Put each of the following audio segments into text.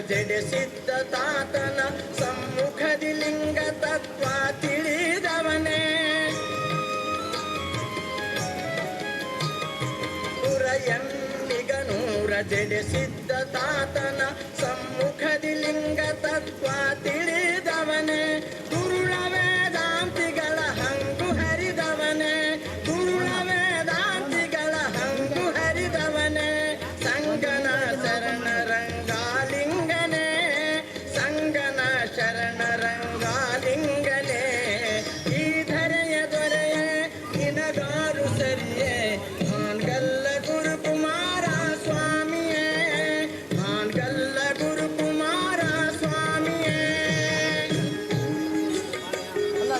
ಎಣ್ಣಿಗನೂರ ಜಡಿಸಿದ್ದ ತಾತನ ಸಮ್ಮುಖದಿ ಲಿಂಗ ತತ್ವ ತಿಳಿದವನೇ ಪುರ ಎಣ್ಣಿಗನೂರ ಜಡಿಸಿದ್ದ ತಾತನ ಸಮ್ಮುಖದಿ ಲಿಂಗ ತತ್ವ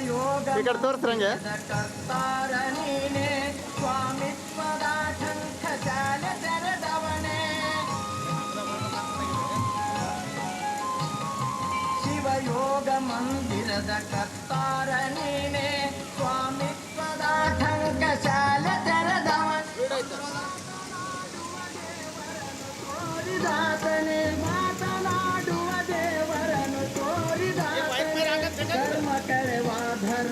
ಶಿವಯೋಗ ಈ ಕಡೆ ತೋರಿಸ್ರಂಗೆ ಶಿವಯೋಗ ಮಂದಿರದ ಕರ್ತಾರ ನೀನೆ ಸ್ವಾಮಿತ್ವದ ಶಂಖ ಶಾಲ ತೆರೆದವನೇ. ತೋರಿದಾತನೆ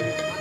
了。